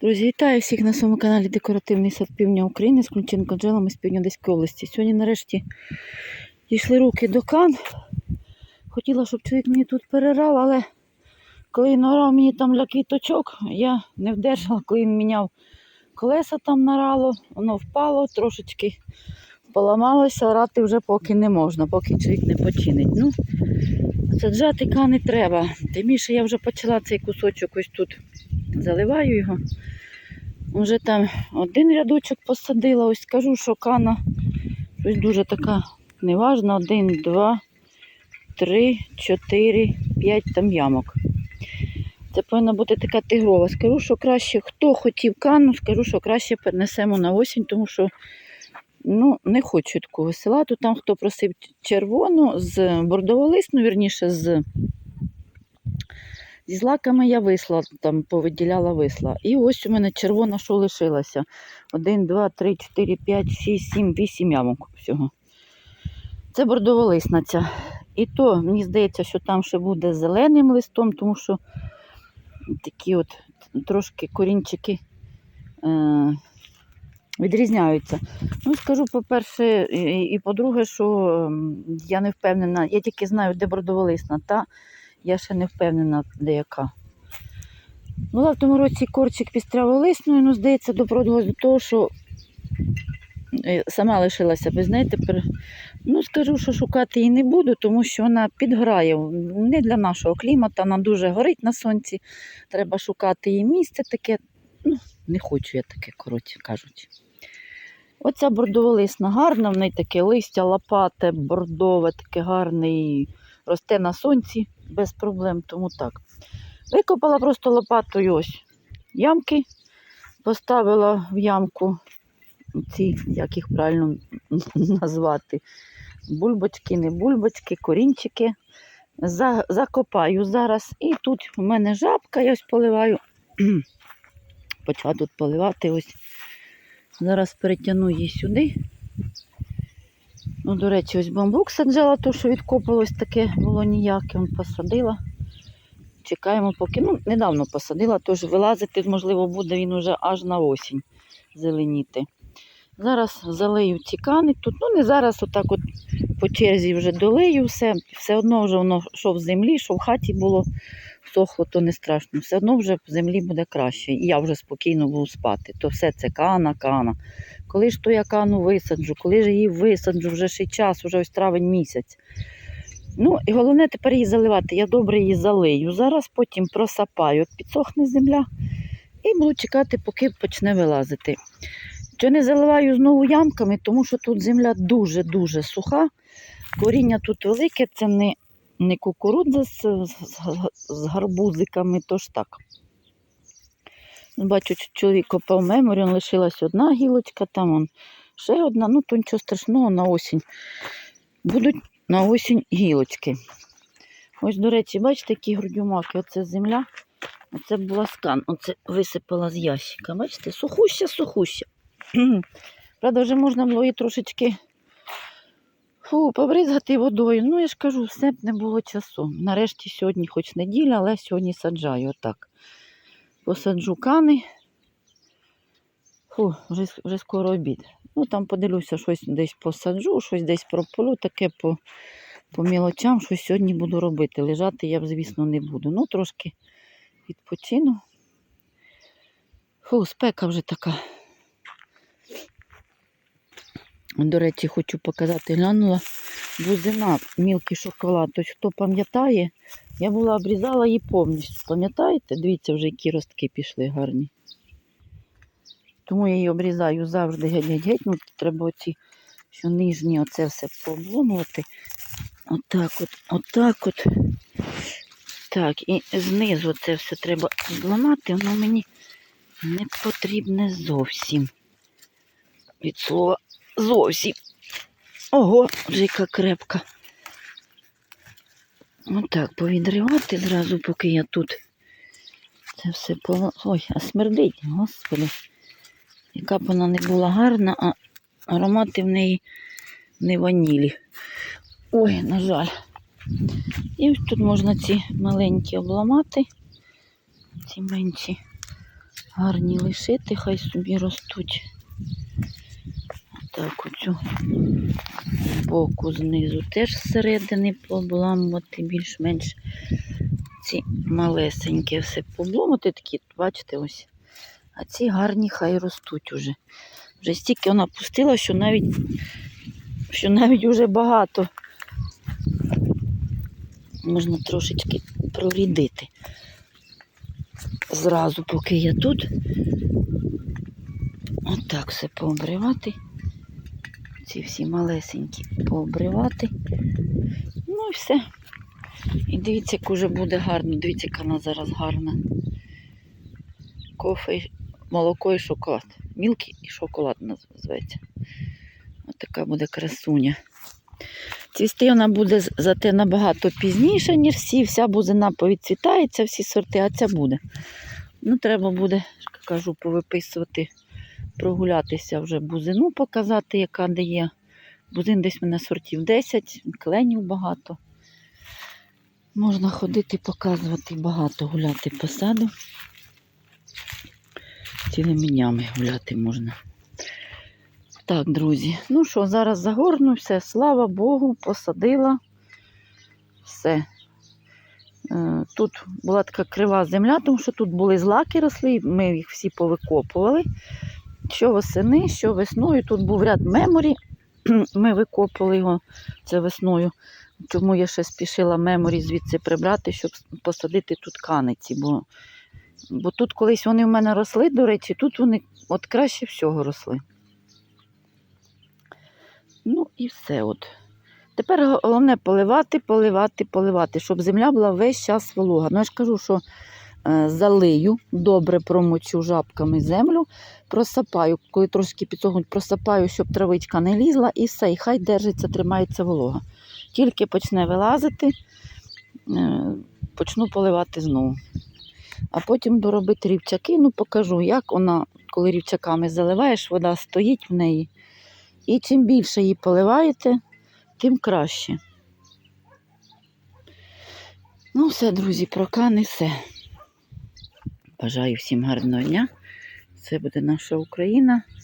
Друзі, вітаю всіх на своєму каналі Декоративний сад Півдня України з Ключенко Джелами з Півдня області. Сьогодні нарешті дійшли руки до кан. Хотіла, щоб чоловік мені тут перерав, але коли він орав мені там для квіточок, я не вдержала, коли він міняв колеса там нарало, воно впало трошечки. Поламалося, орати вже поки не можна, поки чоловік не починить. Ну, саджати кани треба. Тим більше я вже почала цей кусочок ось тут заливаю його. Вже там один рядочок посадила, ось скажу, що кана щось дуже така неважна. Один, два, три, чотири, п'ять там ямок. Це повинна бути така тигрова. Скажу, що краще, хто хотів кану, скажу, що краще перенесемо на осінь, тому що ну, не хочу таку висилати. Там хто просив червону з бордоволисну, вірніше, з зі злаками я висла, там повиділяла висла. І ось у мене червона, що лишилася. Один, два, три, чотири, п'ять, шість, сім, вісім ямок всього. Це бордоволисна ця. І то, мені здається, що там ще буде зеленим листом, тому що такі от трошки корінчики е- відрізняються. Ну, скажу, по-перше, і, по-друге, що ем, я не впевнена, я тільки знаю, де бордоволисна, та я ще не впевнена, де яка. Була в тому році корчик пістряволисною, ну, здається, до того, що е, сама лишилася без неї тепер. Ну, скажу, що шукати її не буду, тому що вона підграє. Не для нашого клімату, вона дуже горить на сонці. Треба шукати її місце таке. Ну, не хочу я таке, коротше кажучи. Оця бордоволисна гарна, в неї таке листя лопате, бордове, таке гарне росте на сонці без проблем, тому так. Викопала просто лопатою ось ямки, поставила в ямку ці, як їх правильно назвати, бульбочки, не бульбочки, корінчики. За, закопаю зараз. І тут у мене жабка, я ось поливаю. Почала тут поливати ось. Зараз перетягну її сюди. Ну, до речі, ось бамбук саджала, то що відкопалось таке було ніяке, он посадила. Чекаємо, поки. Ну, недавно посадила, тож вилазити, можливо, буде він уже аж на осінь зеленіти. Зараз залию ці кани. Тут, ну не зараз, отак от по черзі вже долию все. Все одно вже воно що в землі, що в хаті було сохло, то не страшно. Все одно вже в землі буде краще. І я вже спокійно буду спати. То все це кана, кана. Коли ж то я кану висаджу, коли ж її висаджу, вже ще час, вже ось травень місяць. Ну, і головне тепер її заливати. Я добре її залию. Зараз потім просапаю, от підсохне земля, і буду чекати, поки почне вилазити. Що не заливаю знову ямками, тому що тут земля дуже-дуже суха. Коріння тут велике, це не, не кукурудза з, з, з гарбузиками, тож так. Бачу, чоловік копав меморі, лишилась одна гілочка, там он ще одна, ну то нічого страшного на осінь. Будуть на осінь гілочки. Ось, до речі, бачите, які грудюмаки, оце земля, оце була скан, оце висипала з ящика. Бачите, сухуща, сухуща. Правда, вже можна було її трошечки фу, побризгати водою. Ну, я ж кажу, все б не було часу. Нарешті сьогодні хоч неділя, але сьогодні саджаю отак. Посаджу кани. Фу, вже, вже скоро обід. Ну, там подивлюся, щось десь посаджу, щось десь прополю, таке по, по мілочам, що сьогодні буду робити. Лежати я звісно, не буду. Ну, трошки відпочину. Фу, спека вже така. До речі, хочу показати, глянула бузина, мілкий шоколад. Тобто, хто пам'ятає, я була обрізала її повністю. Пам'ятаєте? Дивіться, вже які ростки пішли гарні. Тому я її обрізаю завжди геть-геть-геть. Ну, треба оці, що нижні оце все пообломувати. Отак от, отак от. Так, і знизу це все треба зламати, воно мені не потрібне зовсім. Від слова зовсім. Ого, вже яка крепка. Отак повідривати зразу, поки я тут це все пола... Ой, а смердить, господи. Яка б вона не була гарна, а аромати в неї не ванілі. Ой, на жаль. І ось тут можна ці маленькі обламати, ці менші гарні лишити, хай собі ростуть. Так, оцю боку знизу теж зсередини пообламувати більш-менш ці малесенькі все побломати такі, бачите, ось. А ці гарні хай ростуть уже. Вже стільки вона пустила, що навіть, що навіть уже багато. Можна трошечки прорідити. Зразу, поки я тут. Отак все пообривати. Ці всі малесенькі пообривати. Ну і все. І дивіться, як уже буде гарно. Дивіться, яка вона зараз гарна. Кофе, молоко і шоколад. Мілкі і шоколад називається. Ось така буде красуня. Цвісти вона буде зате набагато пізніше, ніж всі. Вся бузина повідцвітається, всі сорти, а ця буде. Ну, треба буде, кажу, повиписувати, прогулятися вже бузину, показати, яка де є. Бузин десь мене сортів 10, кленів багато. Можна ходити, показувати багато, гуляти по саду. Цілими днями гуляти можна. Так, друзі. Ну що, зараз загорну все, слава Богу, посадила. Все. Е, Тут була така крива земля, тому що тут були злаки росли, ми їх всі повикопували. Що восени, що весною. Тут був ряд меморі. Ми викопували його це весною. Тому я ще спішила меморі звідси прибрати, щоб посадити тут каниці. Бо, бо тут колись вони в мене росли, до речі, тут вони от краще всього росли. Ну і все. от. Тепер головне поливати, поливати, поливати, щоб земля була весь час волога. Ну я ж кажу, що залию, добре промочу жабками землю, просапаю, коли трошки підсохнуть, просапаю, щоб травичка не лізла, і все, і хай держиться, тримається волога. Тільки почне вилазити, е, почну поливати знову. А потім доробити рівчаки, ну покажу, як вона, коли рівчаками заливаєш, вода стоїть в неї. І чим більше її поливаєте, тим краще. Ну, все, друзі, про кани все. Бажаю всім гарного дня. Це буде наша Україна.